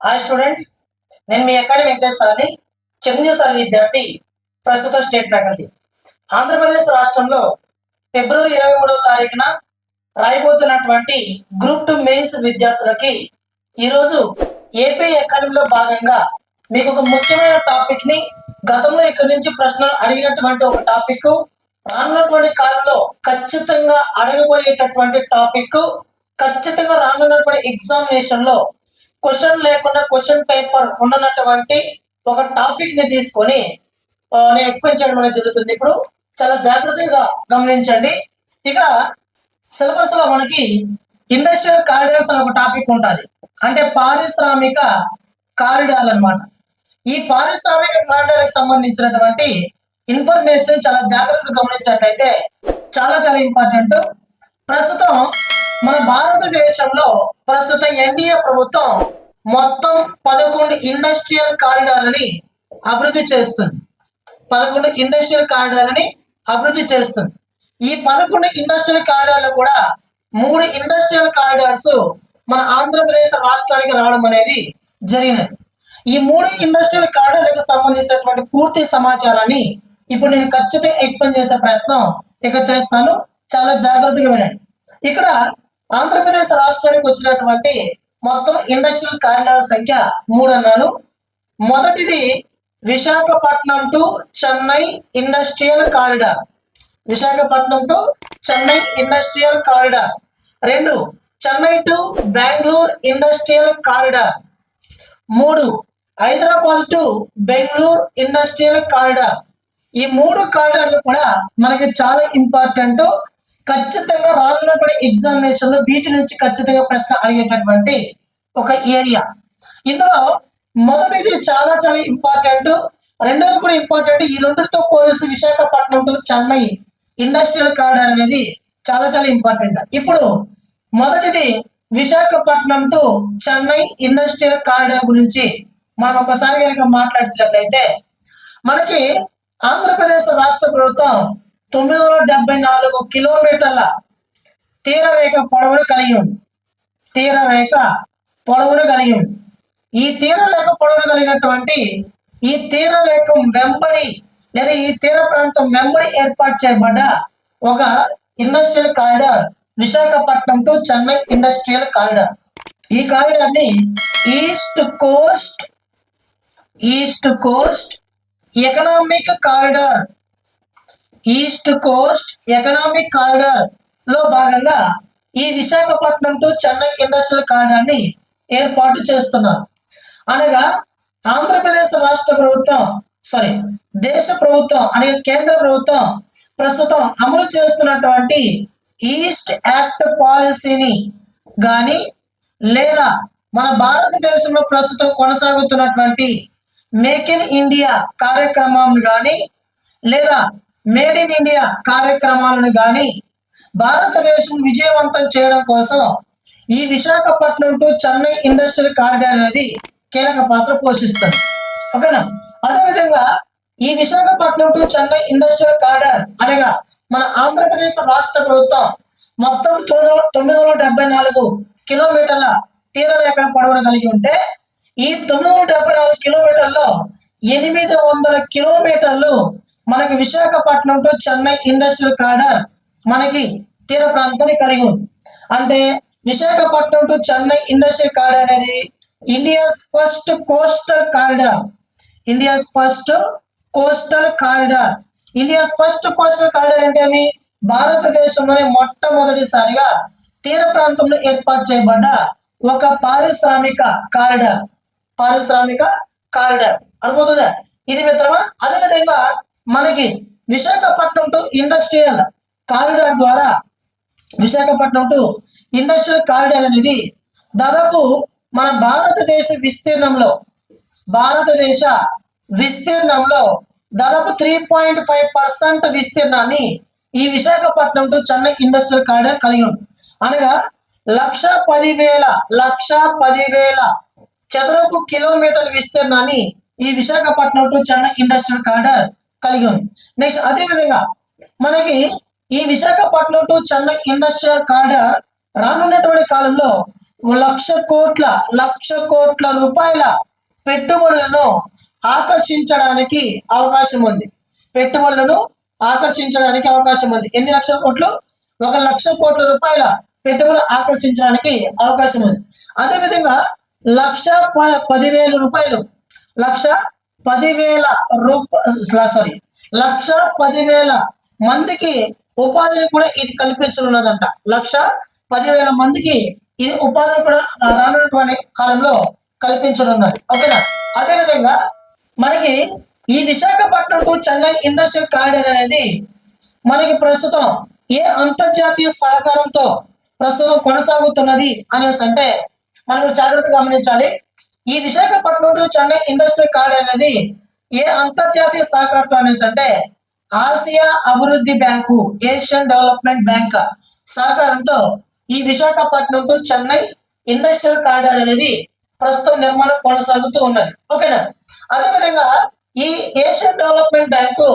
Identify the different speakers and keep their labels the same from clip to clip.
Speaker 1: Hi students నేను మీ academy వెంకటేశ్వరని Chiranjeevi విద్యార్థి ప్రస్తుత స్టేట్ ఫ్యాకల్టీ. ఆంధ్రప్రదేశ్ రాష్ట్రంలో ఫిబ్రవరి ఇరవై మూడవ తారీఖున రాయబోతున్నటువంటి గ్రూప్ టు మెయిన్స్ విద్యార్థులకి ఈరోజు ఏపీ అకాడమీలో భాగంగా మీకు ఒక ముఖ్యమైన టాపిక్ని గతంలో ఇక్కడి నుంచి ప్రశ్నలు అడిగినటువంటి ఒక టాపిక్ రానున్నటువంటి కాలంలో ఖచ్చితంగా అడగబోయేటటువంటి టాపిక్ ఖచ్చితంగా రానున్నటువంటి ఎగ్జామినేషన్లో క్వశ్చన్ లేకుండా క్వశ్చన్ పేపర్ ఉన్నటువంటి ఒక టాపిక్ని తీసుకొని నేను ఎక్స్ప్లెయిన్ చేయడం అనేది జరుగుతుంది. ఇప్పుడు చాలా జాగ్రత్తగా గమనించండి. ఇక్కడ సిలబస్లో మనకి ఇండస్ట్రియల్ కారిడార్స్ అనే ఒక టాపిక్ ఉంటుంది. అంటే పారిశ్రామిక కారిడార్లు అన్నమాట. ఈ పారిశ్రామిక కారిడార్కి సంబంధించినటువంటి ఇన్ఫర్మేషన్ చాలా జాగ్రత్తగా గమనించినట్లయితే చాలా చాలా ఇంపార్టెంట్ ప్రస్తుతం మన భారతదేశంలో ప్రస్తుత ఎన్డీఏ ప్రభుత్వం మొత్తం పదకొండు ఇండస్ట్రియల్ కారిడార్లని అభివృద్ధి చేస్తుంది. పదకొండు ఇండస్ట్రియల్ కారిడార్లని అభివృద్ధి చేస్తుంది. ఈ పదకొండు ఇండస్ట్రియల్ కారిడార్లు కూడా మూడు ఇండస్ట్రియల్ కారిడార్స్ మన ఆంధ్రప్రదేశ్ రాష్ట్రానికి రావడం అనేది జరిగినది. ఈ మూడు ఇండస్ట్రియల్ కారిడార్లకు సంబంధించినటువంటి పూర్తి సమాచారాన్ని ఇప్పుడు నేను ఖచ్చితంగా ఎక్స్ప్లెయిన్ చేసే ప్రయత్నం ఇక్కడ చేస్తాను. చాలా జాగ్రత్తగా వినండి. ఇక్కడ ఆంధ్రప్రదేశ్ రాష్ట్రానికి వచ్చినటువంటి మొత్తం ఇండస్ట్రియల్ కారిడార్ సంఖ్య మూడు అన్నాను మొదటిది Visakhapatnam to Chennai industrial corridor Visakhapatnam to Chennai industrial corridor రెండు Chennai to Bengaluru industrial corridor మూడు Hyderabad to Bengaluru industrial corridor ఈ మూడు కారిడార్లు కూడా మనకి చాలా ఇంపార్టెంట్ ఖచ్చితంగా రానున్నటువంటి ఎగ్జామినేషన్లో వీటి నుంచి ఖచ్చితంగా ప్రశ్న అడిగేటటువంటి ఒక ఏరియా ఇందులో మొదటిది చాలా చాలా ఇంపార్టెంట్ రెండోది కూడా ఇంపార్టెంట్ ఈ రెండుతో policy Visakhapatnam to Chennai industrial corridor అనేది చాలా చాలా ఇంపార్టెంట్ ఇప్పుడు మొదటిది Visakhapatnam to Chennai industrial corridor గురించి మనం ఒకసారి కనుక మాట్లాడినట్లయితే మనకి ఆంధ్రప్రదేశ్ రాష్ట్ర ప్రభుత్వం తొమ్మిది వందల డెబ్బై నాలుగు కిలోమీటర్ల తీరరేఖ పొడవును కలిగి ఉంది. తీరరేఖ పొడవును కలిగి ఉంది. ఈ తీరరేఖ పొడవును కలిగినటువంటి ఈ తీరరేఖ వెంబడి లేదా ఈ తీర ప్రాంతం వెంబడి ఏర్పాటు చేయబడ్డ ఒక industrial corridor Visakhapatnam to Chennai industrial corridor ఈ కారిడార్ని east coast east coast economic corridor east coast economic కారిడార్లో భాగంగా ఈ విశాఖపట్నం టు చెన్నై ఇండస్ట్రియల్ కారిడార్ని ఏర్పాటు చేస్తున్నారు. అనగా ఆంధ్రప్రదేశ్ రాష్ట్ర ప్రభుత్వం సారీ దేశ ప్రభుత్వం అనగా కేంద్ర ప్రభుత్వం ప్రస్తుతం అమలు చేస్తున్నటువంటి ఈస్ట్ యాక్ట్ పాలసీని గాని లేదా మన భారతదేశంలో ప్రస్తుతం కొనసాగుతున్నటువంటి మేక్ ఇన్ ఇండియా కార్యక్రమం గాని లేదా మేడ్ ఇన్ ఇండియా కార్యక్రమాలను గాని భారతదేశం విజయవంతం చేయడం కోసం ఈ Visakhapatnam to Chennai industrial corridor అనేది కీలక పాత్ర పోషిస్తుంది. ఓకేనా? అదేవిధంగా ఈ Visakhapatnam to Chennai industrial corridor అనగా మన ఆంధ్రప్రదేశ్ రాష్ట్ర ప్రభుత్వం మొత్తం తొమ్మిది వందల- తొమ్మిది వందల డెబ్బై నాలుగు కిలోమీటర్ల తీరరేఖల పొడవును కలిగి ఉంటే ఈ తొమ్మిది వందల డెబ్బై నాలుగు కిలోమీటర్లో ఎనిమిది వందల కిలోమీటర్లు మనకి Visakhapatnam to Chennai industrial corridor మనకి తీర ప్రాంతాన్ని కలిగి ఉంది. అంటే Visakhapatnam to Chennai industrial corridor అనేది India's first coastal corridor. India's first coastal corridor. India's first coastal corridor అంటే ఏమి? భారతదేశంలోనే మొట్టమొదటిసారిగా తీర ప్రాంతంలో ఏర్పాటు చేయబడ్డ ఒక పారిశ్రామిక కారిడార్. పారిశ్రామిక కారిడార్. అర్థమవుతుందా? ఇది మిత్రమా? అదేవిధంగా మనకి విశాఖపట్నం టు ఇండస్ట్రియల్ కారిడార్ ద్వారా విశాఖపట్నం టు ఇండస్ట్రియల్ కారిడార్ అనేది దాదాపు మన భారతదేశ విస్తీర్ణంలో భారతదేశ విస్తీర్ణంలో దాదాపు త్రీ పాయింట్ ఫైవ్ పర్సెంట్ విస్తీర్ణాన్ని ఈ Visakhapatnam to Chennai industrial corridor కలిగి ఉంది. అనగా లక్ష పదివేల లక్ష పదివేల చదరపు కిలోమీటర్ల విస్తీర్ణాన్ని ఈ Visakhapatnam to Chennai industrial corridor కలిగి ఉంది. నెక్స్ట్ అదే విధంగా మనకి ఈ Visakhapatnam to Chennai industrial corridor రానున్నటువంటి కాలంలో లక్ష కోట్ల లక్ష కోట్ల రూపాయల పెట్టుబడులను ఆకర్షించడానికి అవకాశం ఉంది. పెట్టుబడులను ఆకర్షించడానికి అవకాశం ఉంది. ఎన్ని లక్షల కోట్లు? ఒక లక్ష కోట్ల రూపాయల పెట్టుబడులు ఆకర్షించడానికి అవకాశం ఉంది. అదేవిధంగా లక్ష ప- పదివేల రూపాయలు లక్ష పదివేల రూప సారీ లక్ష పదివేల మందికి ఉపాధిని కూడా ఇది కల్పించనున్నదంట. లక్ష పదివేల మందికి ఇది ఉపాధిని కూడా రానున్నటువంటి కాలంలో కల్పించనున్నది. ఓకేనా? అదేవిధంగా మనకి ఈ Visakhapatnam to Chennai industrial corridor అనేది మనకి ప్రస్తుతం ఏ అంతర్జాతీయ సహకారంతో ప్రస్తుతం కొనసాగుతున్నది అనేసి అంటే మనం జాగ్రత్తగా గమనించాలి. ఈ Visakhapatnam to Chennai industry corridor అనేది ఏ అంతర్జాతీయ సహకారంతో అనేసి అంటే ఆసియా అభివృద్ధి బ్యాంకు ఏషియన్ డెవలప్మెంట్ బ్యాంక్ సహకారంతో ఈ Visakhapatnam to Chennai industrial corridor అనేది ప్రస్తుతం నిర్మాణం కొనసాగుతూ ఉన్నది. ఓకేనా? అదేవిధంగా ఈ ఏషియన్ డెవలప్మెంట్ బ్యాంకు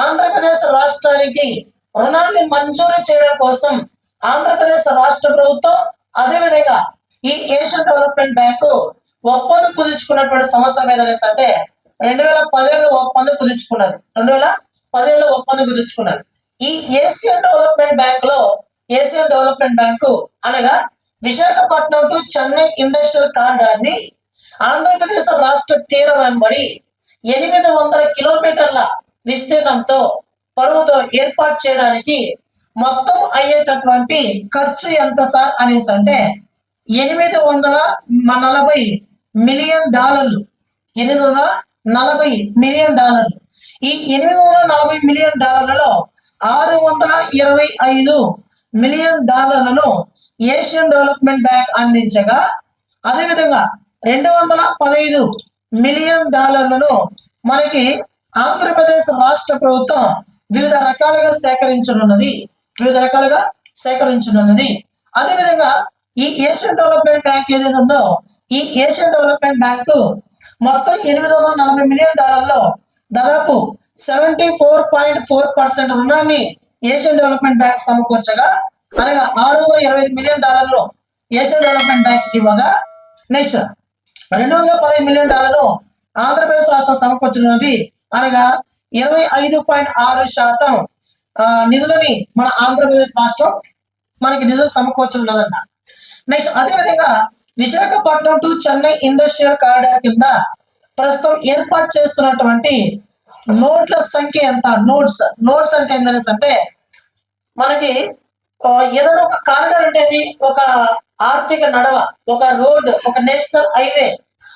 Speaker 1: ఆంధ్రప్రదేశ్ రాష్ట్రానికి రుణాన్ని మంజూరు చేయడం కోసం ఆంధ్రప్రదేశ్ రాష్ట్ర ప్రభుత్వం అదేవిధంగా ఈ ఏషియన్ డెవలప్మెంట్ బ్యాంకు ఒప్పందం కుదుర్చుకున్నటువంటి సంవత్సరం ఏదనేసి అంటే రెండు వేల పదిహేను ఒప్పందం కుదుర్చుకున్నది రెండు వేల పదిహేను ఒప్పందం కుదుర్చుకున్నది ఈ ఏషియన్ డెవలప్మెంట్ బ్యాంక్లో ఏషియన్ డెవలప్మెంట్ బ్యాంకు అనగా విశాఖపట్నం టు చెన్నై ఇండస్ట్రియల్ కారిడార్ని ఆంధ్రప్రదేశ్ రాష్ట్ర తీరం వెంబడి ఎనిమిది వందల కిలోమీటర్ల విస్తీర్ణంతో పొడవుతో ఏర్పాటు చేయడానికి మొత్తం అయ్యేటటువంటి ఖర్చు ఎంత సార్ అనేసి అంటే ఎనిమిది వందల నలభై మిలియన్ డాలర్లు. ఎనిమిది వందల నలభై మిలియన్ డాలర్లు. ఈ ఎనిమిది వందల నలభై మిలియన్ డాలర్లలో ఆరు వందల ఇరవై ఐదు మిలియన్ డాలర్లను ఏషియన్ డెవలప్మెంట్ బ్యాంక్ అందించగా అదేవిధంగా రెండు వందల పదహైదు మిలియన్ డాలర్లను మనకి ఆంధ్రప్రదేశ్ రాష్ట్ర ప్రభుత్వం వివిధ రకాలుగా సేకరించనున్నది. వివిధ రకాలుగా సేకరించనున్నది. అదేవిధంగా ఈ ఏషియన్ డెవలప్మెంట్ బ్యాంక్ ఏదైతే ఉందో ఈ ఏషియన్ డెవలప్మెంట్ బ్యాంకు మొత్తం ఎనిమిది వందల నలభై మిలియన్ డాలర్లో దాదాపు seventy four point four percent రుణాన్ని ఏషియన్ డెవలప్మెంట్ బ్యాంక్ సమకూర్చగా అనగా ఆరు వందల ఇరవై ఐదు మిలియన్ డాలర్లు ఏషియన్ డెవలప్మెంట్ బ్యాంక్ ఇవ్వగా నెక్స్ట్ రెండు వందల పదిహేను మిలియన్ డాలర్లు ఆంధ్రప్రదేశ్ రాష్ట్రం సమకూర్చున్నది అనగా ఇరవై ఐదు పాయింట్ ఆరు శాతం ఆ, నిధులని మన ఆంధ్రప్రదేశ్ రాష్ట్రం మనకి నిధులు సమకూర్చున్నదన్న నెక్స్ట్ అదేవిధంగా Visakhapatnam to Chennai industrial corridor కింద ప్రస్తుతం ఏర్పాటు చేస్తున్నటువంటి నోట్ల సంఖ్య ఎంత? నోట్స్ నోట్స్ అంటే ఏంటనేసి అంటే మనకి ఏదైనా ఒక కారిడార్ అంటే ఒక ఆర్థిక నడవ ఒక రోడ్ ఒక నేషనల్ హైవే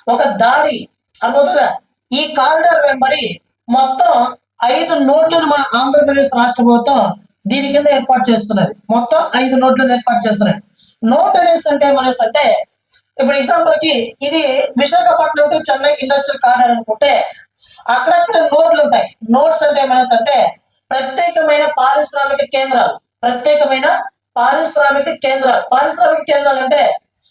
Speaker 1: ఒక దారి అర్థమవుతుందా? ఈ కారిడార్ వెంబడి మొత్తం ఐదు నోట్లను మన ఆంధ్రప్రదేశ్ రాష్ట్ర ప్రభుత్వం దీని కింద ఏర్పాటు చేస్తున్నది. మొత్తం ఐదు నోట్లను ఏర్పాటు చేస్తున్నది. నోట్ అనేసి అంటే మనస్ అంటే ఇప్పుడు ఎగ్జాంపుల్కి ఇది Visakhapatnam to Chennai industrial corridor అనుకుంటే అక్కడక్కడ నోట్లు ఉంటాయి. నోట్స్ అంటే ఏమైనా అంటే ప్రత్యేకమైన పారిశ్రామిక కేంద్రాలు. ప్రత్యేకమైన పారిశ్రామిక కేంద్రాలు. పారిశ్రామిక కేంద్రాలు అంటే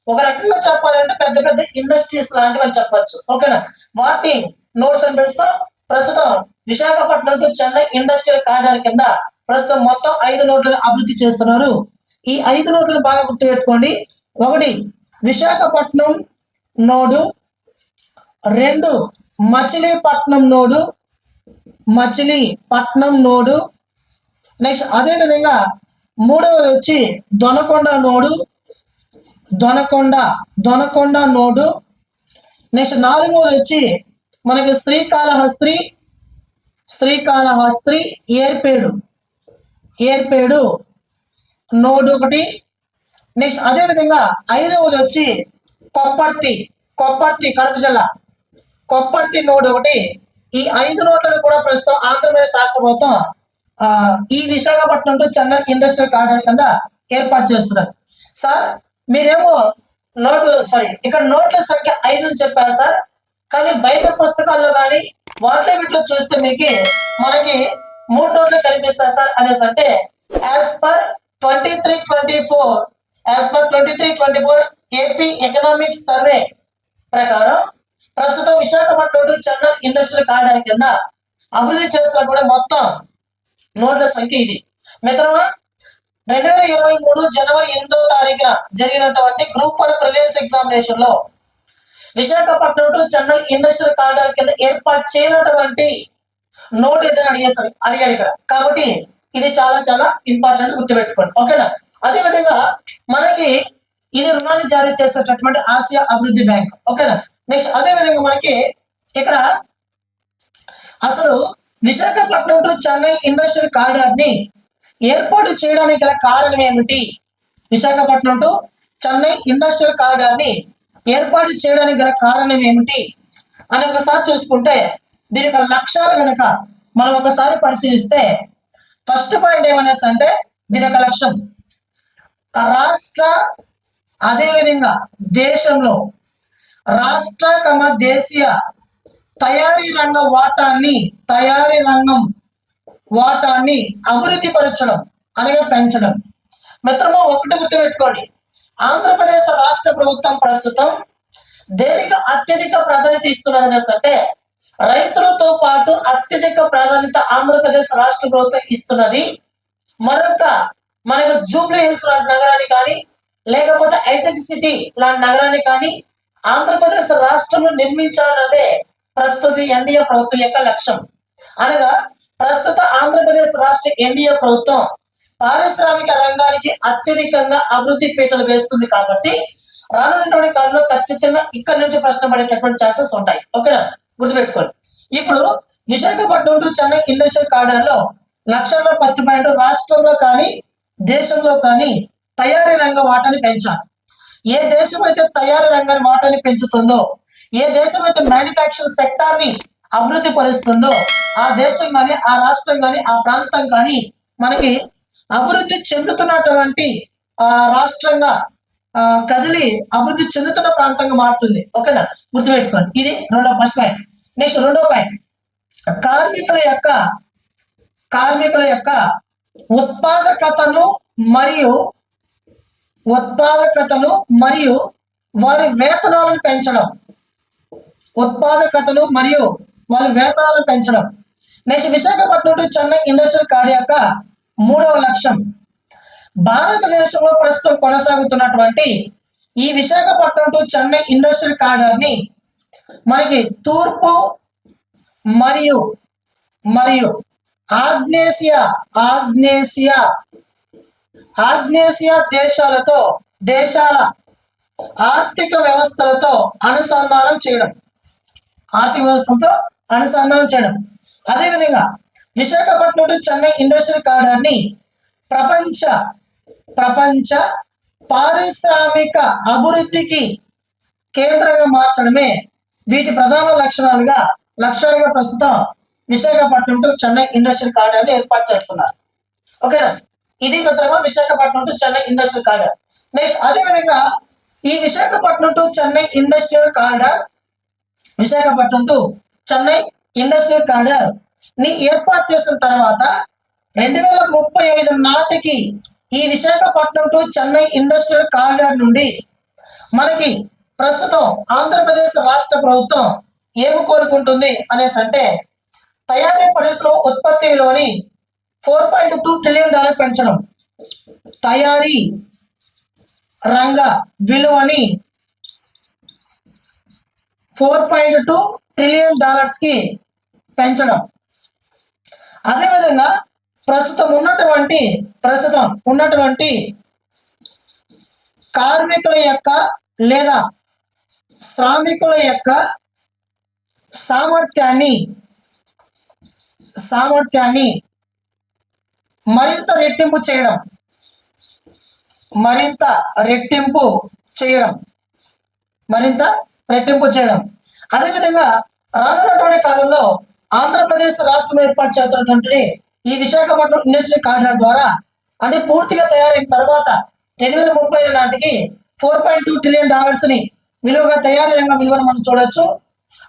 Speaker 1: ఒక రకంగా చెప్పాలంటే పెద్ద పెద్ద ఇండస్ట్రీస్ లాంటివి అని చెప్పచ్చు. ఓకేనా? వాటిని నోట్స్ అని పిలుస్తాం. ప్రస్తుతం Visakhapatnam to Chennai industrial corridor కింద ప్రస్తుతం మొత్తం ఐదు నోట్లను అభివృద్ధి చేస్తున్నారు. ఈ ఐదు నోట్లను బాగా గుర్తుపెట్టుకోండి. ఒకటి విశాఖపట్నం నోడు రెండు Machilipatnam node Machilipatnam node. Next అదే విధంగా మూడవది వచ్చి Donakonda node Donakonda Donakonda node. Next నాలుగవది వచ్చి మనకి శ్రీకాళహస్త్రి శ్రీకాళహస్త్రి ఏర్పేడు ఏర్పేడు నోడు ఒకటి నెక్స్ట్ అదే విధంగా ఐదవది వచ్చి కొప్పర్తి. కొప్పర్తి కడప జిల్లా. కొప్పర్తి నోడ్ ఒకటి. ఈ ఐదు నోట్లను కూడా ప్రస్తుతం ఆంధ్రప్రదేశ్ రాష్ట్ర ప్రభుత్వం ఈ Visakhapatnam to Chennai industrial corridor కింద ఏర్పాటు చేస్తున్నారు. సార్ మీరేమో నోటు సారీ ఇక్కడ నోట్ల సంఖ్య ఐదు అని చెప్పారు సార్. కానీ బయట పుస్తకాల్లో కానీ వాటిలో వీటిలో చూస్తే మీకు మనకి మూడు నోట్లు కనిపిస్తాయి సార్ అనేసి అంటే as per twenty three twenty four as per twenty three twenty four AP economic survey ప్రకారం ప్రస్తుతం Visakhapatnam to Chennai industrial corridor కింద అభివృద్ధి చేస్తున్నటువంటి మొత్తం నోట్ల సంఖ్య ఇది. మిత్రమా రెండు వేల ఇరవై మూడు జనవరి ఎనిమిదో తారీఖున జరిగినటువంటి గ్రూప్ వన్ ప్రిలిమ్స్ ఎగ్జామినేషన్లో Visakhapatnam to Chennai industrial corridor కింద ఏర్పాటు చేయనటువంటి నోట్ ఏదైనా అడిగేసారు అడిగాడు ఇక్కడ. కాబట్టి ఇది చాలా చాలా ఇంపార్టెంట్ గుర్తుపెట్టుకోండి. ఓకేనా? అదే విధంగా మనకి ఇది రుణాన్ని జారీ చేసేటటువంటి ఆసియా అభివృద్ధి బ్యాంక్. ఓకేనా? నెక్స్ట్ అదే విధంగా మనకి ఇక్కడ అసలు విశాఖపట్నం టు చెన్నై ఇండస్ట్రియల్ కారిడార్ని ఏర్పాటు చేయడానికి గల కారణం ఏమిటి? విశాఖపట్నం టు చెన్నై ఇండస్ట్రియల్ కారిడార్ని ఏర్పాటు చేయడానికి గల కారణం ఏమిటి? అని ఒకసారి చూసుకుంటే దీని యొక్క లక్ష్యాలు కనుక మనం ఒకసారి పరిశీలిస్తే ఫస్ట్ పాయింట్ ఏమనేసి అంటే దీని యొక్క లక్ష్యం. రాష్ట్ర అదేవిధంగా దేశంలో రాష్ట్ర కమ దేశీయ తయారీ రంగ వాటాన్ని తయారీ రంగం వాటాన్ని అభివృద్ధి పరచడం అనగా పెంచడం. మిత్రము ఒకటి గుర్తుపెట్టుకోండి. ఆంధ్రప్రదేశ్ రాష్ట్ర ప్రభుత్వం ప్రస్తుతం దేనికి అత్యధిక ప్రాధాన్యత ఇస్తున్నది అంటే రైతులతో పాటు అత్యధిక ప్రాధాన్యత ఆంధ్రప్రదేశ్ రాష్ట్ర ప్రభుత్వం ఇస్తున్నది. మరొక మనకు జూబ్లీ హిల్స్ లాంటి నగరాన్ని కానీ లేకపోతే హైటెక్ సిటీ లాంటి నగరాన్ని కానీ ఆంధ్రప్రదేశ్ రాష్ట్రంలో నిర్మించాలన్నదే ప్రస్తుత ఎన్డీఏ ప్రభుత్వం యొక్క లక్ష్యం. అనగా ప్రస్తుత ఆంధ్రప్రదేశ్ రాష్ట్ర ఎన్డీఏ ప్రభుత్వం పారిశ్రామిక రంగానికి అత్యధికంగా అభివృద్ధి పీటలు వేస్తుంది కాబట్టి రానున్నటువంటి కాలంలో ఖచ్చితంగా ఇక్కడ నుంచి ప్రశ్న పడేటటువంటి ఛాన్సెస్ ఉంటాయి. ఓకేనా? గుర్తుపెట్టుకోండి. ఇప్పుడు విశాఖపట్నం టు చెన్నై ఇండస్ట్రియల్ కారిడార్లో లక్షల్లో ఫస్ట్ పాయింట్ రాష్ట్రంలో కానీ దేశంలో కానీ తయారీ రంగ వాటాని పెంచాలి. ఏ దేశం అయితే తయారీ రంగాన్ని వాటాని పెంచుతుందో ఏ దేశం అయితే మ్యానుఫ్యాక్చరింగ్ సెక్టార్ని అభివృద్ధి పరుస్తుందో ఆ దేశం కానీ ఆ రాష్ట్రం కానీ ఆ ప్రాంతం కానీ మనకి అభివృద్ధి చెందుతున్నటువంటి ఆ రాష్ట్రంగా ఆ కదిలి అభివృద్ధి చెందుతున్న ప్రాంతంగా మారుతుంది. ఓకేనా? గుర్తుపెట్టుకోండి. ఇది రెండో ఫస్ట్ పాయింట్ నెక్స్ట్ రెండో పాయింట్ కార్మికుల యొక్క కార్మికుల యొక్క ఉత్పాదకతను మరియు ఉత్పాదకతను మరియు వారి వేతనాలను పెంచడం. ఉత్పాదకతను మరియు వారి వేతనాలను పెంచడం. Next Visakhapatnam to Chennai industrial corridor యొక్క మూడవ లక్ష్యం. భారతదేశంలో ప్రస్తుతం కొనసాగుతున్నటువంటి ఈ విశాఖపట్నం టు చెన్నై ఇండస్ట్రియల్ కార్డర్ని మనకి తూర్పు మరియు మరియు ఆగ్నేసియా ఆగ్నేసియా. ఆగ్నేసియా దేశాలతో దేశాల ఆర్థిక వ్యవస్థలతో అనుసంధానం చేయడం. ఆర్థిక వ్యవస్థలతో అనుసంధానం చేయడం. అదేవిధంగా విశాఖపట్నం టు చెన్నై ఇండస్ట్రియల్ కారిడార్ని ప్రపంచ ప్రపంచ పారిశ్రామిక అభివృద్ధికి కేంద్రంగా మార్చడమే వీటి ప్రధాన లక్షణాలుగా లక్ష్యాలుగా ప్రస్తుతం Visakhapatnam to Chennai industrial corridor ఏర్పాటు చేస్తున్నారు. ఓకేనా? ఇది మిత్రమా Visakhapatnam to Chennai industrial corridor. Next అదేవిధంగా ఈ Visakhapatnam to Chennai industrial corridor Visakhapatnam to Chennai industrial కారిడార్ని ఏర్పాటు చేసిన తర్వాత రెండు వేల ముప్పై ఐదు నాటికి ఈ Visakhapatnam to Chennai industrial corridor నుండి మనకి ప్రస్తుతం ఆంధ్రప్రదేశ్ రాష్ట్ర ప్రభుత్వం ఏమి కోరుకుంటుంది అనేసి అంటే తయారీ పరిశ్రమ ఉత్పత్తి విలువని four point two trillion dollar పెంచడం. తయారీ రంగ విలువని ఫోర్ పాయింట్ టూ ట్రిలియన్ డాలర్స్కి పెంచడం. అదేవిధంగా ప్రస్తుతం ఉన్నటువంటి ప్రస్తుతం ఉన్నటువంటి కార్మికుల యొక్క లేదా శ్రామికుల యొక్క సామర్థ్యాన్ని సామర్థ్యాన్ని మరింత రెట్టింపు చేయడం. మరింత రెట్టింపు చేయడం. మరింత రెట్టింపు చేయడం. అదేవిధంగా రానున్నటువంటి కాలంలో ఆంధ్రప్రదేశ్ రాష్ట్రం ఏర్పాటు చేస్తున్నటువంటి ఈ విశాఖపట్నం ఇండస్ట్రియల్ కారిడార్ ద్వారా అంటే పూర్తిగా తయారైన తర్వాత రెండు వేల ముప్పై ఐదు నాటికి ఫోర్ పాయింట్ టూ ట్రిలియన్ డాలర్స్ని విలువగా తయారీ రంగం విలువను మనం చూడొచ్చు.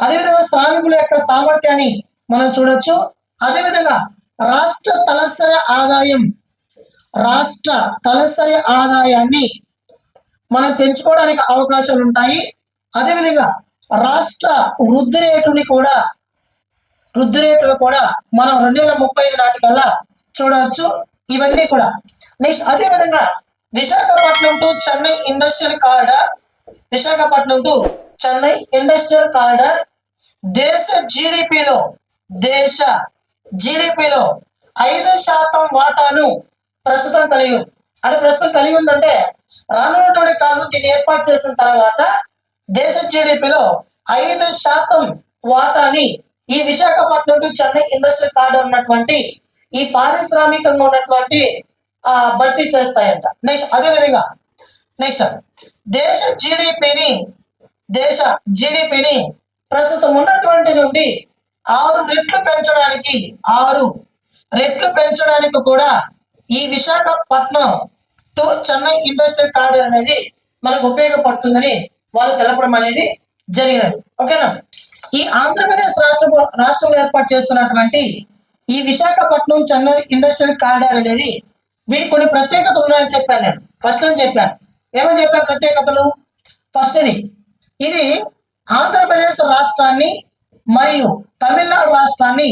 Speaker 1: అదేవిధంగా శ్రామికుల యొక్క సామర్థ్యాన్ని మనం చూడొచ్చు. అదేవిధంగా రాష్ట్ర తలసరి ఆదాయం రాష్ట్ర తలసరి ఆదాయాన్ని మనం పెంచుకోవడానికి అవకాశాలు ఉంటాయి. అదేవిధంగా రాష్ట్ర వృద్ధి రేటుని కూడా వృద్ధి రేటును కూడా మనం రెండు వేల ముప్పై ఐదు నాటికల్లా చూడవచ్చు. ఇవన్నీ కూడా. నెక్స్ట్ అదే విధంగా Visakhapatnam to Chennai industrial corridor Visakhapatnam to Chennai industrial corridor దేశ జీడిపిలో దేశ జీడిపిలో ఐదు శాతం వాటాను ప్రస్తుతం కలిగి అంటే ప్రస్తుతం కలిగి ఉందంటే రానున్నటువంటి కాలంలో దీన్ని ఏర్పాటు చేసిన తర్వాత దేశ జీడిపిలో ఐదు శాతం వాటాని ఈ Visakhapatnam to Chennai industrial corridor ఉన్నటువంటి ఈ పారిశ్రామికంగా ఉన్నటువంటి ఆ భర్తీ చేస్తాయంట. నెక్స్ట్ అదే విధంగా నెక్స్ట్ దేశ జీడిపిని దేశ జీడిపిని ప్రస్తుతం ఉన్నటువంటి నుండి ఆరు రెట్లు పెంచడానికి ఆరు రెట్లు పెంచడానికి కూడా ఈ Visakhapatnam to Chennai industrial corridor అనేది మనకు ఉపయోగపడుతుందని వాళ్ళు తెలపడం అనేది జరిగినది. ఓకేనా? ఈ ఆంధ్రప్రదేశ్ రాష్ట్ర రాష్ట్రంలో ఏర్పాటు చేస్తున్నటువంటి ఈ విశాఖపట్నం చెన్నై ఇండస్ట్రియల్ కారిడార్ అనేది వీటి కొన్ని ప్రత్యేకతలు ఉన్నాయని చెప్పాను నేను. ఫస్ట్ అని చెప్పాను. ఏమని చెప్పాను ప్రత్యేకతలు? ఫస్ట్ ఇది. ఇది ఆంధ్రప్రదేశ్ రాష్ట్రాన్ని మరియు తమిళనాడు రాష్ట్రాన్ని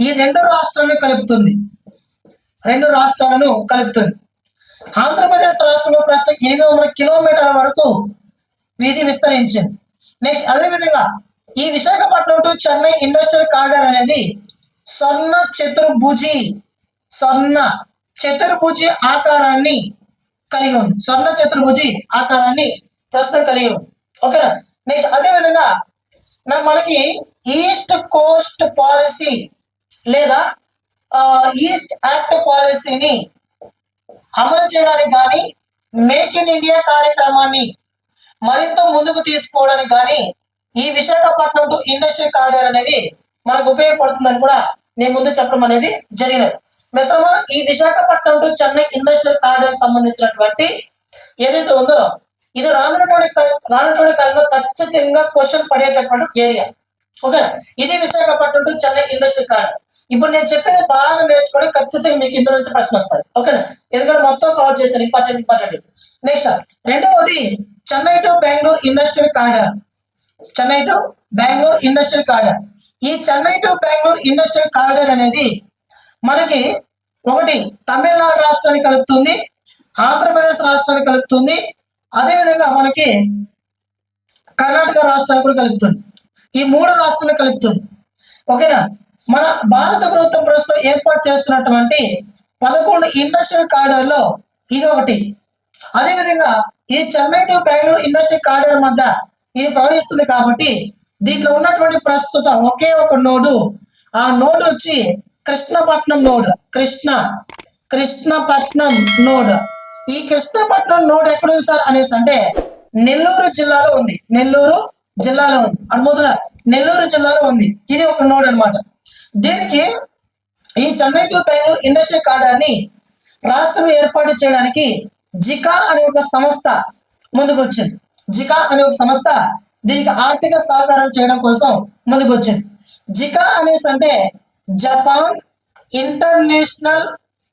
Speaker 1: ఈ రెండు రాష్ట్రాలను కలుపుతుంది. రెండు రాష్ట్రాలను కలుపుతుంది. ఆంధ్రప్రదేశ్ రాష్ట్రంలో ప్రస్తుతం ఎనిమిది వందల కిలోమీటర్ల వరకు వీధి విస్తరించింది. నెక్స్ట్ అదేవిధంగా ఈ Visakhapatnam to Chennai industrial corridor అనేది స్వర్ణ చతుర్భుజి స్వర్ణ చతుర్భుజి ఆకారాన్ని కలిగి ఉంది. స్వర్ణ చతుర్భుజి ఆకారాన్ని ప్రస్తుతం కలిగి ఉంది. ఓకేనా? నెక్స్ట్ అదే విధంగా మనకి ఈస్ట్ కోస్ట్ పాలసీ లేదా ఈస్ట్ యాక్ట్ పాలసీని అమలు చేయడానికి కానీ మేక్ ఇన్ ఇండియా కార్యక్రమాన్ని మరింత ముందుకు తీసుకోవడానికి కానీ ఈ విశాఖపట్నం టు ఇండస్ట్రీ కారిడార్ అనేది మనకు ఉపయోగపడుతుందని కూడా నేను ముందు చెప్పడం అనేది జరిగినది. మిత్రమా ఈ Visakhapatnam to Chennai industrial corridor సంబంధించినటువంటి ఏదైతే ఉందో ఇది రానున్నటువంటి కా- రానున్నటువంటి కాలంలో ఖచ్చితంగా క్వశ్చన్ పడేటటువంటి ఏరియా. ఓకే? ఇది Visakhapatnam to Chennai industry corridor ఇప్పుడు నేను చెప్పేది బాగా నేర్చుకోండి ఖచ్చితంగా మీకు ఇందులో నుంచి ప్రశ్న వస్తుంది. ఓకేనా? ఎందుకంటే మొత్తం కవర్ చేశాను ఇంపార్టెంట్ ఇంపార్టెంట్ నెక్స్ట్ రెండవది Chennai to Bengaluru industrial corridor Chennai to Bengaluru industrial corridor ఈ Chennai to Bengaluru industrial corridor అనేది మనకి ఒకటి తమిళనాడు రాష్ట్రాన్ని కలుపుతుంది ఆంధ్రప్రదేశ్ రాష్ట్రాన్ని కలుపుతుంది అదేవిధంగా మనకి కర్ణాటక రాష్ట్రాన్ని కూడా కలుపుతుంది. ఈ మూడు రాష్ట్రాలు కలుపుతుంది. ఓకేనా? మన భారత ప్రభుత్వం ప్రస్తుతం ఏర్పాటు చేస్తున్నటువంటి పదకొండు ఇండస్ట్రియల్ కారిడార్లో ఇది ఒకటి. అదేవిధంగా ఈ Chennai to Bengaluru industry corridor మధ్య ఇది ప్రవహిస్తుంది కాబట్టి దీంట్లో ఉన్నటువంటి ప్రస్తుత ఒకే ఒక నోడు. ఆ నోడ్ వచ్చి కృష్ణపట్నం నోడ్. కృష్ణ కృష్ణపట్నం నోడ్. ఈ కృష్ణపట్నం నోడ్ ఎక్కడ ఉంది సార్ అనేసి అంటే నెల్లూరు జిల్లాలో ఉంది. నెల్లూరు జిల్లాలో ఉంది. అర్థమవుతుందా నెల్లూరు జిల్లాలో ఉంది. ఇది ఒక నోడ్ అనమాట దీనికి ఈ చెన్నై టు బెంగళూరు ఇండస్ట్రీ కార్డర్ని రాష్ట్రం ఏర్పాటు చేయడానికి జికా అనే ఒక సంస్థ ముందుకు వచ్చింది జికా అనే ఒక సంస్థ దీనికి ఆర్థిక సహకారం చేయడం కోసం ముందుకు వచ్చింది జికా అనేసి అంటే Japan international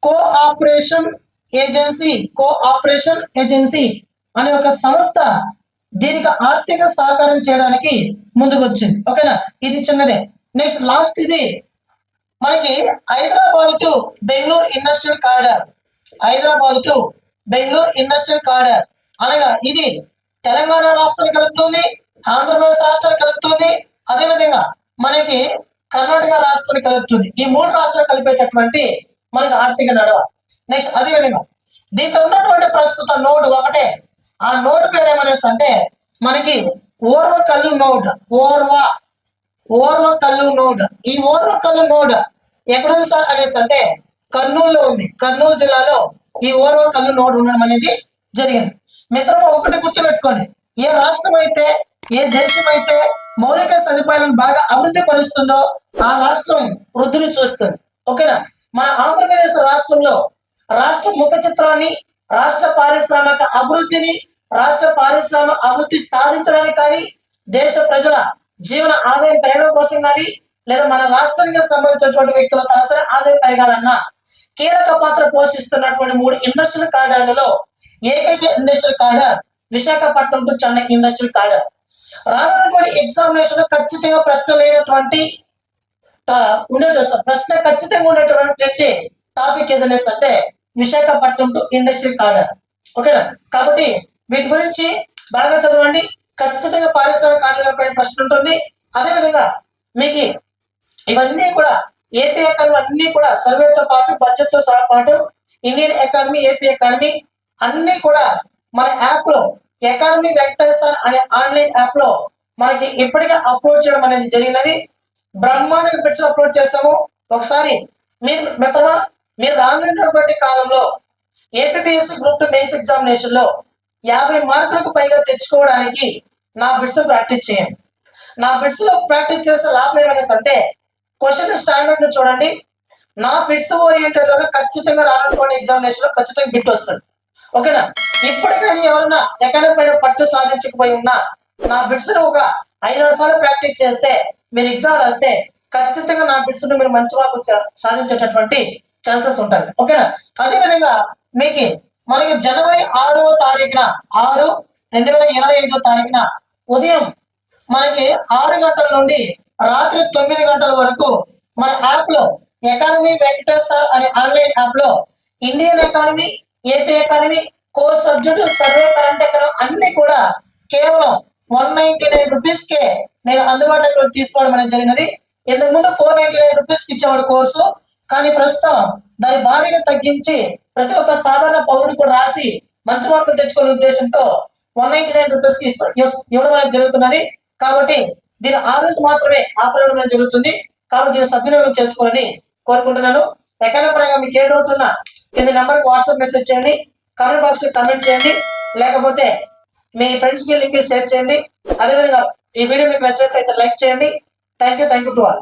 Speaker 1: cooperation agency cooperation agency అనే ఒక సంస్థ దీనికి ఆర్థిక సహకారం చేయడానికి ముందుకు వచ్చింది ఓకేనా? ఇది చిన్నదే. నెక్స్ట్ లాస్ట్ ఇది మనకి Hyderabad to Bengaluru industrial corridor. Hyderabad to Bengaluru industrial corridor. అనగా ఇది తెలంగాణ రాష్ట్రాన్ని కలుపుతుంది ఆంధ్రప్రదేశ్ రాష్ట్రాన్ని కలుపుతుంది అదేవిధంగా మనకి కర్ణాటక రాష్ట్రాన్ని కలుపుతుంది. ఈ మూడు రాష్ట్రాలు కలిపేటటువంటి మనకి ఆర్థిక నడవ. నెక్స్ట్ అదేవిధంగా దీంట్లో ఉన్నటువంటి ప్రస్తుత నోడ్ ఒకటే. ఆ నోట్ పేరు ఏమనేసి అంటే మనకి ఓర్వ కల్లు నోడ్ ఓర్వ. ఓర్వ కల్లు నోడ్ ఈ ఓర్వ కల్లు నోడ్ ఎక్కడ ఉంది సార్ అనేసి అంటే కర్నూలులో ఉంది. కర్నూలు జిల్లాలో ఈ ఓర్వ కల్లు నోడ్ ఉండడం అనేది జరిగింది. మిత్రము ఒకటి గుర్తుపెట్టుకోండి. ఏ రాష్ట్రం అయితే ఏ దేశం అయితే మౌలిక సదుపాయాలను బాగా అభివృద్ధి పరుస్తుందో ఆ రాష్ట్రం వృద్ధిని చూస్తుంది. ఓకేనా? మన ఆంధ్రప్రదేశ్ రాష్ట్రంలో రాష్ట్ర ముఖ చిత్రాన్ని రాష్ట్ర పారిశ్రామిక అభివృద్ధిని రాష్ట్ర పారిశ్రామిక అభివృద్ధి సాధించడానికి కానీ దేశ ప్రజల జీవన ఆదాయం పెరగడం కోసం కానీ లేదా మన రాష్ట్రానికి సంబంధించినటువంటి వ్యక్తుల తలసరి ఆదాయం పెరగాలన్నా కీలక పాత్ర పోషిస్తున్నటువంటి మూడు ఇండస్ట్రియల్ కార్డర్లలో ఏకైక industrial corridor Visakhapatnam to Chennai industrial corridor. రానున్నటువంటి ఎగ్జామినేషన్ ఖచ్చితంగా ప్రశ్న లేనటువంటి ఆ, ప్రశ్న ఖచ్చితంగా ఉండేటటువంటి టాపిక్ ఏదైనా అంటే విశాఖపట్నం టు ఇండస్ట్రీ కార్డర్. ఓకేనా? కాబట్టి వీటి గురించి బాగా చదవండి. ఖచ్చితంగా పారిశ్రామిక ఆటలపై ప్రశ్న ఉంటుంది. అదేవిధంగా మీకు ఇవన్నీ కూడా ఏపీ అకాడమీ అన్ని కూడా సర్వేతో పాటు బడ్జెట్తో పాటు ఇండియన్ అకాడమీ ఏపీ అకాడమీ అన్ని కూడా మన యాప్లో ఎకానమీ వెంకటేశ్వర్ అనే ఆన్లైన్ యాప్లో మనకి ఇప్పటికే అప్లోడ్ చేయడం అనేది జరిగినది. బ్రహ్మాండంగా బిట్స్ అప్లోడ్ చేస్తాము ఒకసారి మీరు మిత్రమా మీరు రానున్నటువంటి కాలంలో ఏపీఎస్సి గ్రూప్ టూ మెయిన్స్ ఎగ్జామినేషన్లో యాభై మార్కులకు పైగా తెచ్చుకోవడానికి నా బిట్స్ ప్రాక్టీస్ చేయండి. నా బిట్స్లో ప్రాక్టీస్ చేస్తే లాభం ఏమనేసి అంటే క్వశ్చన్ స్టాండర్డ్ చూడండి. నా బిట్స్ ఓరియంటెడ్లో ఖచ్చితంగా రానున్నటువంటి ఎగ్జామినేషన్లో ఖచ్చితంగా బిట్ వస్తుంది. ఓకేనా? ఇప్పటికైనా ఎవరన్నా ఎక్కడ పైన పట్టు సాధించకపోయి ఉన్నా నా బిట్స్ ఒక ఐదు సార్లు ప్రాక్టీస్ చేస్తే మీరు ఎగ్జామ్ రాస్తే ఖచ్చితంగా నా బిట్స్ మీరు మంచి మార్కులు సాధించేటటువంటి ఛాన్సెస్ ఉంటాయి. ఓకేనా? అదేవిధంగా మీకు మనకి జనవరి ఆరో తారీఖున ఆరు రెండు వేల ఇరవై ఐదో తారీఖున ఉదయం మనకి ఆరు గంటల నుండి రాత్రి తొమ్మిది గంటల వరకు మన యాప్లో ఎకానమీ వెంకటేశ్వర్ అనే ఆన్లైన్ యాప్లో Indian economy AP economy core subject survey current ఎకరం అన్ని కూడా కేవలం వన్ నైన్టీ నైన్ రూపీస్ కే నేను అందుబాటులోకి తీసుకోవడం అనేది జరిగినది. ఇంతకు ముందు ఫోర్ నైన్టీ నైన్ రూపీస్కి ఇచ్చేవాడు కోర్సు. కానీ ప్రస్తుతం దాని భారీగా తగ్గించి ప్రతి ఒక్క సాధారణ పౌరుడు కూడా రాసి మంచి మార్కులు తెచ్చుకునే ఉద్దేశంతో వన్ నైన్టీ నైన్ రూపీస్కి ఇవ్వడం అనేది జరుగుతున్నది. కాబట్టి దీని ఆ రోజు మాత్రమే ఆఫర్ ఇవ్వడం జరుగుతుంది. కాబట్టి దీన్ని సద్వినియోగం చేసుకోవాలని కోరుకుంటున్నాను. ఎకనామిక్ పరంగా మీకు ఏ డౌట్ ఉన్నా కింద నెంబర్కి వాట్సాప్ మెసేజ్ చేయండి. కమెంట్ బాక్స్ కమెంట్ చేయండి. లేకపోతే మీ ఫ్రెండ్స్కి లింక్ షేర్ చేయండి. అదేవిధంగా ఈ వీడియో మీకు నచ్చినట్లయితే లైక్ చేయండి. Thank you thank you to all.